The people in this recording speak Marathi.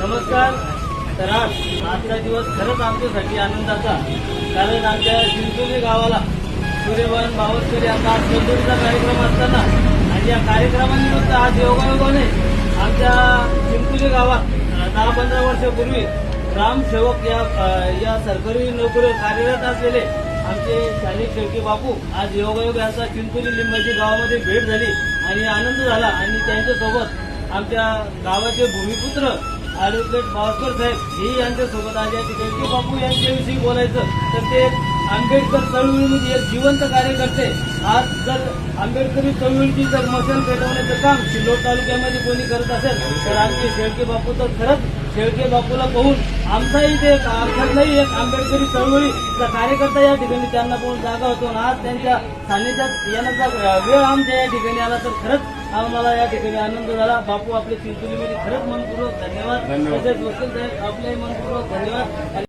नमस्कार. तर आज आजचा दिवस खरंच आमच्यासाठी आनंदाचा. कारण आमच्या चिंचोली गावाला सूर्यवन बावस्कर यांचा आज बंधुरीचा कार्यक्रम असताना आणि या कार्यक्रमानिमित्त आज योगायोगाने आमच्या चिंचोली गावात दहा पंधरा वर्षापूर्वी ग्रामसेवक या या सरकारी नोकरी कार्यरत असलेले आमचे शालेय शेवटी बापू आज योगायोग यांचा चिंचोली लिंबाची गावामध्ये भेट झाली आणि आनंद झाला. आणि त्यांच्यासोबत आमच्या गावाचे भूमिपुत्र ॲडव्होकेट भास्कर साहेब हे यांच्यासोबत आज या ठिकाणी बापू यांच्याविषयी बोलायचं तर ते आंबेडकर चळवळीमध्ये एक जिवंत कार्यकर्ते आज जर आंबेडकरी चळवळीची जर मशाल पेटवण्याचं काम सिल्लोड तालुक्यामध्ये कोणी करत असेल तर आमचे शेळके बापू तर खरंच शेळके बापूला पाहून आमचाही ते आमच्यातलाही एक आंबेडकरी चळवळीचा कार्यकर्ता या ठिकाणी त्यांना पाहून जागा होतो. आणि आज त्यांच्या सानिध्यात येण्याचा वेळ आमच्या या ठिकाणी आला तर खरंच आम्हाला या ठिकाणी आनंद झाला. बापू आपले चिंचोलीमध्ये खरंच मनपूर्वक धन्यवाद. तसेच वकील साहेब आपले मनपूर्वक धन्यवाद.